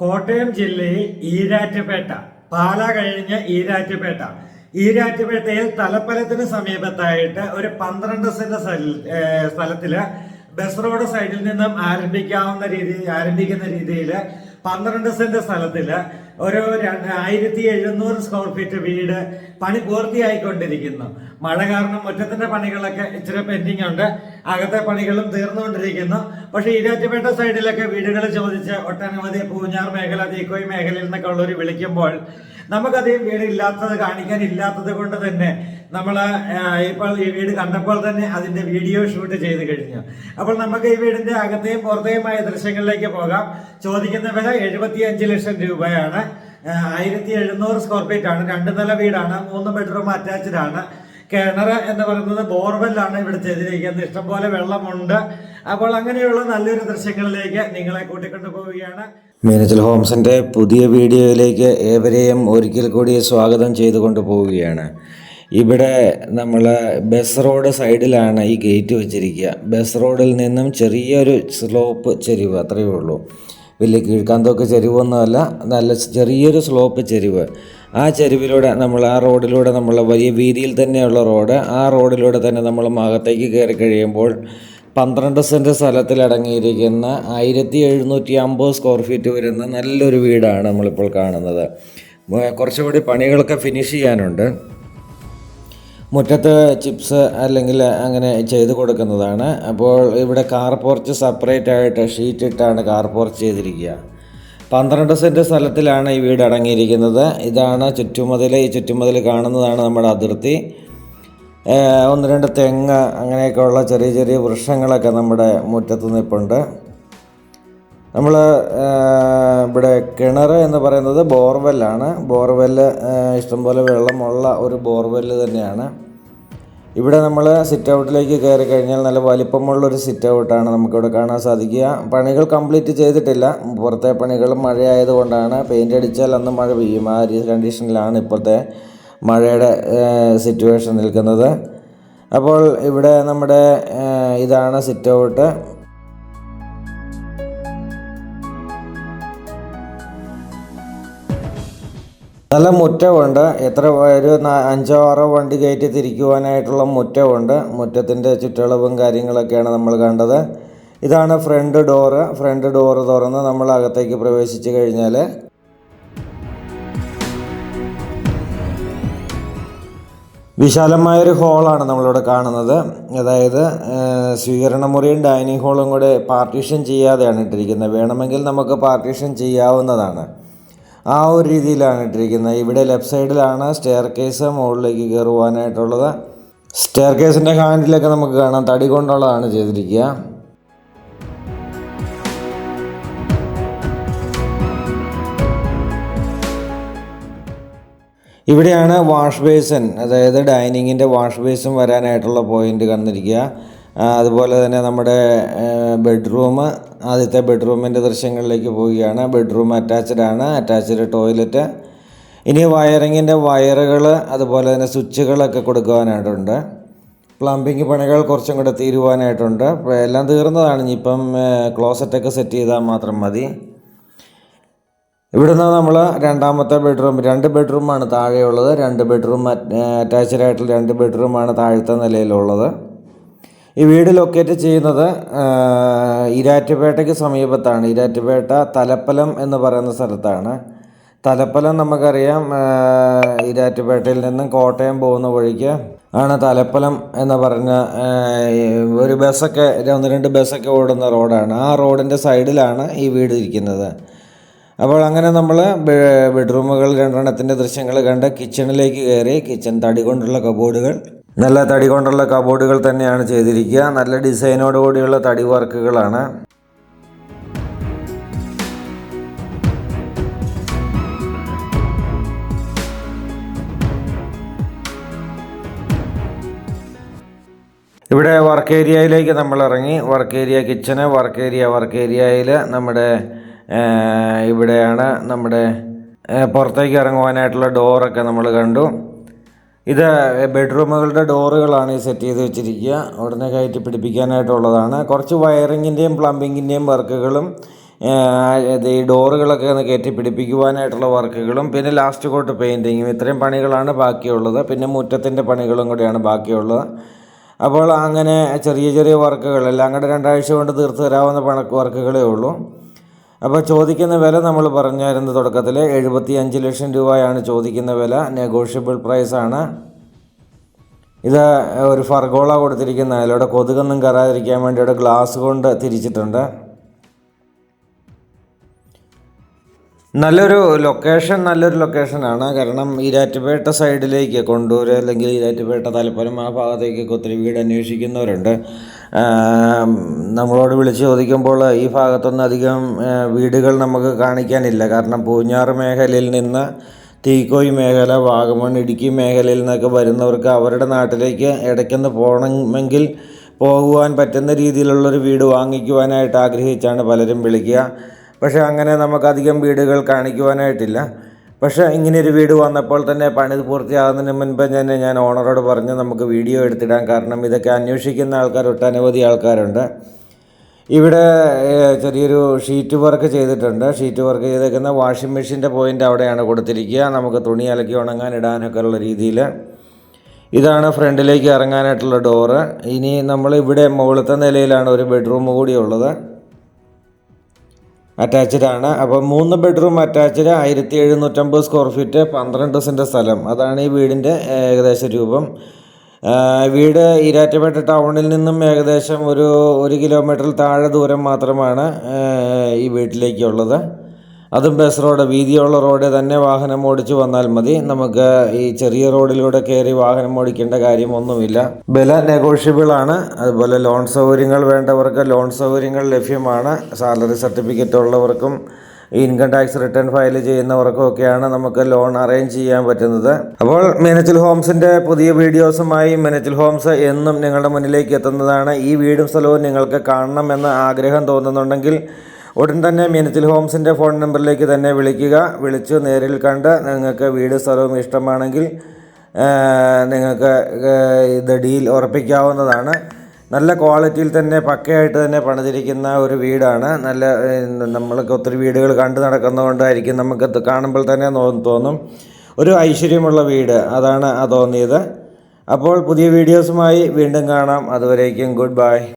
കോട്ടയം ജില്ലയിൽ ഈരാറ്റുപേട്ട പാല കഴിഞ്ഞ ഈരാറ്റുപേട്ട. ഈരാറ്റുപേട്ടയിൽ തലപ്പലത്തിന് സമീപത്തായിട്ട് ഒരു പന്ത്രണ്ട് സെന്റ് സ്ഥലത്തിൽ ബസ് റോഡ് സൈഡിൽ നിന്നും ആരംഭിക്കാവുന്ന രീതി ആരംഭിക്കുന്ന രീതിയിൽ പന്ത്രണ്ട് സെന്റ് സ്ഥലത്തിൽ ഒരു ആയിരത്തി എഴുന്നൂറ് സ്ക്വയർ ഫീറ്റ് വീട് പണി പൂർത്തിയായിക്കൊണ്ടിരിക്കുന്നു. മഴ കാരണം മുറ്റത്തിന്റെ പണികളൊക്കെ ഇച്ചിരി പെൻഡിങ് ഉണ്ട്. അകത്തെ പണികളും തീർന്നുകൊണ്ടിരിക്കുന്നു. പക്ഷേ ഈരാറ്റുപേട്ട സൈഡിലൊക്കെ വീടുകൾ ചോദിച്ച് ഒട്ടനവധി പൂഞ്ഞാർ മേഖല തീക്കോയ് മേഖലയിൽ നിന്നൊക്കെ ഉള്ളവർ വിളിക്കുമ്പോൾ നമുക്കധികം വീട് ഇല്ലാത്തത് കാണിക്കാൻ ഇല്ലാത്തത് കൊണ്ട് തന്നെ നമ്മൾ ഇപ്പോൾ ഈ വീട് കണ്ടപ്പോൾ തന്നെ അതിന്റെ വീഡിയോ ഷൂട്ട് ചെയ്ത് കഴിഞ്ഞു. അപ്പോൾ നമുക്ക് ഈ വീടിന്റെ അകത്തെയും പുറത്തെയുമായ ദൃശ്യങ്ങളിലേക്ക് പോകാം. ചോദിക്കുന്ന വില എഴുപത്തി അഞ്ച് ലക്ഷം രൂപയാണ്. ആയിരത്തി എഴുന്നൂറ് സ്ക്വയർ ഫീറ്റ് ആണ് രണ്ട് നില വീടാണ് മൂന്ന് ബെഡ്റൂം അറ്റാച്ച്ഡ് ആണ്. കിണർ എന്ന് പറയുന്നത് ബോർവെല്ലാണ് ഇവിടെ ചെയ്തിരിക്കുന്നത് ഇഷ്ടംപോലെ വെള്ളമുണ്ട്. അപ്പോൾ അങ്ങനെയുള്ള നല്ലൊരു ദൃശ്യങ്ങളിലേക്ക് നിങ്ങളെ കൂട്ടിക്കൊണ്ടു പോവുകയാണ്. മീനച്ചൽ ഹോംസിന്റെ പുതിയ വീഡിയോയിലേക്ക് ഏവരെയും ഒരിക്കൽ കൂടി സ്വാഗതം ചെയ്തുകൊണ്ട് പോവുകയാണ്. ഇവിടെ നമ്മൾ ബസ് റോഡ് സൈഡിലാണ് ഈ ഗേറ്റ് വെച്ചിരിക്കുക. ബസ് റോഡിൽ നിന്നും ചെറിയൊരു സ്ലോപ്പ് ചെരിവ് അത്രയേ ഉള്ളൂ. വലിയ കീഴ്ക്കാന്തൊക്കെ ചെരിവൊന്നുമല്ല നല്ല ചെറിയൊരു സ്ലോപ്പ് ചെരിവ്. ആ ചെരുവിലൂടെ നമ്മൾ ആ റോഡിലൂടെ നമ്മൾ വലിയ വീതിയിൽ തന്നെയുള്ള റോഡ് ആ റോഡിലൂടെ തന്നെ നമ്മൾ മാഗത്തേക്ക് കയറി കഴിയുമ്പോൾ പന്ത്രണ്ട് സെന്റ് സ്ഥലത്തിലടങ്ങിയിരിക്കുന്ന ആയിരത്തി എഴുന്നൂറ്റി അമ്പത് സ്ക്വയർ ഫീറ്റ് വരുന്ന നല്ലൊരു വീടാണ് നമ്മളിപ്പോൾ കാണുന്നത്. കുറച്ചുകൂടി പണികളൊക്കെ ഫിനിഷ് ചെയ്യാനുണ്ട്. മുറ്റത്ത് ചിപ്സ് അല്ലെങ്കിൽ അങ്ങനെ ചെയ്ത് കൊടുക്കുന്നതാണ്. അപ്പോൾ ഇവിടെ കാർ പോർച്ച് സെപ്പറേറ്റ് ആയിട്ട് ഷീറ്റ് ഇട്ടാണ് കാർ പോർച്ച് ചെയ്തിരിക്കുക. പന്ത്രണ്ട് സെന്റ് സ്ഥലത്തിലാണ് ഈ വീട് അടങ്ങിയിരിക്കുന്നത്. ഇതാണ് ചുറ്റുമതിൽ ഈ ചുറ്റുമതിൽ കാണുന്നതാണ് നമ്മുടെ അതിർത്തി. ഒന്ന് രണ്ട് തെങ്ങ് അങ്ങനെയൊക്കെയുള്ള ചെറിയ ചെറിയ വൃക്ഷങ്ങളൊക്കെ നമ്മുടെ മുറ്റത്ത് നിൽപ്പുണ്ട് നമ്മൾ ഇവിടെ കിണർ എന്ന് പറയുന്നത് ബോർവെല്ലാണ്. ബോർവെല്ല് ഇഷ്ടംപോലെ വെള്ളമുള്ള ഒരു ബോർവെല്ല് തന്നെയാണ്. ഇവിടെ നമ്മൾ സിറ്റ് ഔട്ടിലേക്ക് കയറി കഴിഞ്ഞാൽ നല്ല വലിപ്പമുള്ള ഒരു സിറ്റ് ഔട്ടാണ് നമുക്കിവിടെ കാണാൻ സാധിക്കുക. പണികൾ കംപ്ലീറ്റ് ചെയ്തിട്ടില്ല. പുറത്തെ പണികൾ മഴയായതുകൊണ്ടാണ്. പെയിന്റ് അടിച്ചാൽ അന്ന് മഴ പെയ്യും. ആ ഒരു കണ്ടീഷനിലാണ് ഇപ്പോഴത്തെ മഴയുടെ സിറ്റുവേഷൻ നിൽക്കുന്നത്. അപ്പോൾ ഇവിടെ നമ്മുടെ ഇതാണ് സിറ്റ് ഔട്ട് നല്ല മുറ്റമുണ്ട് എത്ര ഒരു അഞ്ചോ ആറോ വണ്ടി കയറ്റി തിരിക്കുവാനായിട്ടുള്ള മുറ്റമുണ്ട് മുറ്റത്തിന്റെ ചുറ്റളവും കാര്യങ്ങളൊക്കെയാണ് നമ്മൾ കണ്ടത്. ഇതാണ് ഫ്രണ്ട് ഡോറ് ഫ്രണ്ട് ഡോറ് തുറന്ന് നമ്മൾ അകത്തേക്ക് പ്രവേശിച്ച് കഴിഞ്ഞാൽ വിശാലമായൊരു ഹോളാണ് നമ്മളിവിടെ കാണുന്നത്. അതായത് സ്വീകരണമുറിയും സ്വീകരണ മുറിയും ഡൈനിങ് ഹോളും കൂടെ പാർട്ടീഷൻ ചെയ്യാതെയാണ് ഇട്ടിരിക്കുന്നത്. വേണമെങ്കിൽ നമുക്ക് പാർട്ടീഷൻ ചെയ്യാവുന്നതാണ്. ആ ഒരു രീതിയിലാണ് ഇട്ടിരിക്കുന്നത്. ഇവിടെ ലെഫ്റ്റ് സൈഡിലാണ് സ്റ്റെയർ കേസ് മുകളിലേക്ക് കയറുവാനായിട്ടുള്ളത് സ്റ്റെയർ കേസിന്റെ ഹാൻഡിലൊക്കെ നമുക്ക് കാണാം. തടി കൊണ്ടുള്ളതാണ് ചെയ്തിരിക്കുക. ഇവിടെയാണ് വാഷ് ബേസിൻ അതായത് ഡൈനിങ്ങിന്റെ വാഷ് ബേസും വരാനായിട്ടുള്ള പോയിന്റ് കന്നിരിക്കുക ആ, അതുപോലെ തന്നെ നമ്മുടെ ബെഡ്റൂം ആദ്യത്തെ ബെഡ്റൂമിന്റെ ദൃശ്യങ്ങളിലേക്ക് പോവുകയാണ്. ബെഡ്റൂം അറ്റാച്ച്ഡ് ആണ്. Attached toilet. ഇനി വയറിങ്ങിന്റെ വയറുകൾ അതുപോലെ തന്നെ സ്വിച്ചുകളൊക്കെ കൊടുക്കുവാനായിട്ടുണ്ട്. പ്ലംബിംഗ് പണികൾ കുറച്ചും കൂടെ തീരുവാനായിട്ടുണ്ട്. എല്ലാം തീർന്നതാണ്. ഇനിയിപ്പം ക്ലോസറ്റൊക്കെ സെറ്റ് ചെയ്താൽ മാത്രം മതി. ഇവിടുന്ന് നമ്മൾ രണ്ടാമത്തെ ബെഡ്റൂം രണ്ട് ബെഡ്റൂമാണ് താഴെയുള്ളത്. രണ്ട് ബെഡ്റൂം അറ്റാച്ച്ഡ് ആയിട്ടുള്ള രണ്ട് ബെഡ്റൂമാണ് താഴത്തെ നിലയിലുള്ളത്. ഈ വീട് ലൊക്കേറ്റ് ചെയ്യുന്നത് ഇരാറ്റുപേട്ടയ്ക്ക് സമീപത്താണ്. ഇരാറ്റുപേട്ട തലപ്പലം എന്ന് പറയുന്ന സ്ഥലത്താണ്. തലപ്പലം നമുക്കറിയാം ഇരാറ്റുപേട്ടയിൽ നിന്നും കോട്ടയം പോകുന്ന വഴിക്ക് ആണ് തലപ്പലം എന്ന് പറഞ്ഞ ഒരു ബസ്സൊക്കെ ഒന്ന് രണ്ട് ബസ്സൊക്കെ ഓടുന്ന റോഡാണ്. ആ റോഡിന്റെ സൈഡിലാണ് ഈ വീട് ഇരിക്കുന്നത്. അപ്പോൾ അങ്ങനെ നമ്മൾ ബെഡ്റൂമുകൾ രണ്ടെണ്ണത്തിന്റെ ദൃശ്യങ്ങൾ കണ്ട് കിച്ചണിലേക്ക് കയറി കിച്ചൺ തടി കൊണ്ടുള്ള കബോർഡുകൾ നല്ല തടി കൊണ്ടുള്ള കബോർഡുകൾ തന്നെയാണ് ചെയ്തിരിക്കുക. നല്ല ഡിസൈനോടുകൂടിയുള്ള തടി വർക്കുകളാണ്. ഇവിടെ വർക്ക് ഏരിയയിലേക്ക് നമ്മൾ ഇറങ്ങി. Work area kitchen work area work ഏരിയയിൽ നമ്മുടെ ഇവിടെയാണ് നമ്മുടെ പുറത്തേക്ക് ഇറങ്ങുവാനായിട്ടുള്ള ഡോറൊക്കെ നമ്മൾ കണ്ടു. ഇത് ബെഡ്റൂമുകളുടെ ഡോറുകളാണ് ഈ സെറ്റ് ചെയ്ത് വെച്ചിരിക്കുക. ഉടനെ കയറ്റി പിടിപ്പിക്കാനായിട്ടുള്ളതാണ്. കുറച്ച് വയറിങ്ങിന്റെയും പ്ലംബിങ്ങിന്റെയും വർക്കുകളും ഇത് ഈ ഡോറുകളൊക്കെ ഒന്ന് കയറ്റി പിടിപ്പിക്കുവാനായിട്ടുള്ള വർക്കുകളും പിന്നെ ലാസ്റ്റ് കോട്ട് പെയിന്റിങ്ങും ഇത്രയും പണികളാണ് ബാക്കിയുള്ളത്. പിന്നെ മുറ്റത്തിന്റെ പണികളും കൂടിയാണ് ബാക്കിയുള്ളത്. അപ്പോൾ അങ്ങനെ ചെറിയ ചെറിയ വർക്കുകൾ എല്ലാം കൂടെ രണ്ടാഴ്ച കൊണ്ട് തീർത്ത് തരാവുന്ന പണ വർക്കുകളേ ഉള്ളൂ. അപ്പോൾ ചോദിക്കുന്ന വില നമ്മൾ പറഞ്ഞായിരുന്നു തുടക്കത്തിൽ എഴുപത്തി അഞ്ച് ലക്ഷം രൂപയാണ് ചോദിക്കുന്ന വില. നെഗോഷ്യബിൾ പ്രൈസാണ് ഇത് ഒരു ഫർഗോള കൊടുത്തിരിക്കുന്ന അതിലൂടെ കൊതുകൊന്നും കയറാതിരിക്കാൻ വേണ്ടി ഇവിടെ ഗ്ലാസ് കൊണ്ട് തിരിച്ചിട്ടുണ്ട്. നല്ലൊരു ലൊക്കേഷൻ നല്ലൊരു ലൊക്കേഷനാണ് കാരണം ഈരാറ്റുപേട്ട സൈഡിലേക്ക് കൊണ്ടൂർ അല്ലെങ്കിൽ ഈരാറ്റുപേട്ട തലപ്പലം ആ ഭാഗത്തേക്കൊക്കെ ഒത്തിരി വീട് അന്വേഷിക്കുന്നവരുണ്ട്. നമ്മളോട് വിളിച്ച് ചോദിക്കുമ്പോൾ ഈ ഭാഗത്തൊന്നും അധികം വീടുകൾ നമുക്ക് കാണിക്കാനില്ല. കാരണം പൂഞ്ഞാറ് മേഖലയിൽ നിന്ന് തീക്കോയി മേഖല വാഗമൺ ഇടുക്കി മേഖലയിൽ നിന്നൊക്കെ വരുന്നവർക്ക് അവരുടെ നാട്ടിലേക്ക് ഇടയ്ക്കൊന്ന് പോകണമെങ്കിൽ പോകുവാൻ പറ്റുന്ന രീതിയിലുള്ളൊരു വീട് വാങ്ങിക്കുവാനായിട്ട് ആഗ്രഹിച്ചാണ് പലരും വിളിക്കുക. പക്ഷേ അങ്ങനെ നമുക്കധികം വീടുകൾ കാണിക്കുവാനായിട്ടില്ല. പക്ഷേ ഇങ്ങനെയൊരു വീട് വന്നപ്പോൾ തന്നെ പണിത് പൂർത്തിയാകുന്നതിന് മുൻപ് തന്നെ ഞാൻ ഓണറോട് പറഞ്ഞ് നമുക്ക് വീഡിയോ എടുത്തിടാം. കാരണം ഇതൊക്കെ അന്വേഷിക്കുന്ന ആൾക്കാർ ഒട്ടനവധി ആൾക്കാരുണ്ട്. ഇവിടെ ചെറിയൊരു ഷീറ്റ് വർക്ക് ചെയ്തിട്ടുണ്ട്. ഷീറ്റ് വർക്ക് ചെയ്തേക്കുന്ന വാഷിംഗ് മെഷീന്റെ പോയിന്റ് അവിടെയാണ് കൊടുത്തിരിക്കുക. നമുക്ക് തുണി അലക്കി ഉണങ്ങാൻ ഇടാനൊക്കെ ഉള്ള രീതിയിൽ. ഇതാണ് ഫ്രണ്ടിലേക്ക് ഇറങ്ങാനായിട്ടുള്ള ഡോറ്. ഇനി നമ്മൾ ഇവിടെ മുകളിലത്തെ നിലയിലാണ് ഒരു ബെഡ്റൂം കൂടി ഉള്ളത്. അറ്റാച്ച്ഡ് ആണ് അപ്പോൾ മൂന്ന് ബെഡ്റൂം അറ്റാച്ച്ഡ് ആയിരത്തി എഴുന്നൂറ്റമ്പത് സ്ക്വയർ ഫീറ്റ് പന്ത്രണ്ട് സെന്റ് സ്ഥലം. അതാണ് ഈ വീടിന്റെ ഏകദേശ രൂപം. വീട് ഈരാറ്റുപേട്ട ടൗണിൽ നിന്നും ഏകദേശം ഒരു ഒരു കിലോമീറ്ററിൽ താഴെ ദൂരം മാത്രമാണ് ഈ വീട്ടിലേക്കുള്ളത്. അതും ബസ് റോഡ് വീതിയുള്ള റോഡ് തന്നെ വാഹനം ഓടിച്ചു വന്നാൽ മതി. നമുക്ക് ഈ ചെറിയ റോഡിലൂടെ കയറി വാഹനം ഓടിക്കേണ്ട കാര്യമൊന്നുമില്ല വില നെഗോഷ്യബിൾ ആണ്. അതുപോലെ ലോൺ സൗകര്യങ്ങൾ വേണ്ടവർക്ക് ലോൺ സൗകര്യങ്ങൾ ലഭ്യമാണ്. സാലറി സർട്ടിഫിക്കറ്റ് ഉള്ളവർക്കും ഇൻകം ടാക്സ് റിട്ടേൺ ഫയൽ ചെയ്യുന്നവർക്കും ഒക്കെയാണ് നമുക്ക് ലോൺ അറേഞ്ച് ചെയ്യാൻ പറ്റുന്നത്. അപ്പോൾ മെനച്ചിൽ ഹോംസിന്റെ പുതിയ വീഡിയോസുമായി മെനച്ചിൽ ഹോംസ് എന്നും നിങ്ങളുടെ മുന്നിലേക്ക് എത്തുന്നതാണ്. ഈ വീടും സ്ഥലവും നിങ്ങൾക്ക് കാണണമെന്ന് ആഗ്രഹം തോന്നുന്നുണ്ടെങ്കിൽ ഉടൻ തന്നെ മീനച്ചിൽ ഹോംസിന്റെ ഫോൺ നമ്പറിലേക്ക് തന്നെ വിളിക്കുക. വിളിച്ച് നേരിൽ കണ്ട് നിങ്ങൾക്ക് വീട് സ്ഥലവും ഇഷ്ടമാണെങ്കിൽ നിങ്ങൾക്ക് ഇത് ഡീൽ ഉറപ്പിക്കാവുന്നതാണ്. നല്ല ക്വാളിറ്റിയിൽ തന്നെ പക്കയായിട്ട് തന്നെ പണിതിരിക്കുന്ന ഒരു വീടാണ്. നല്ല നമ്മൾക്ക് ഒത്തിരി വീടുകൾ കണ്ടു നടക്കുന്നതുകൊണ്ടായിരിക്കും നമുക്ക് കാണുമ്പോൾ തന്നെ തോന്നും. ഒരു ഐശ്വര്യമുള്ള വീട് അതാണ് തോന്നിയത്. അപ്പോൾ പുതിയ വീഡിയോസുമായി വീണ്ടും കാണാം. അതുവരേക്കും ഗുഡ് ബൈ.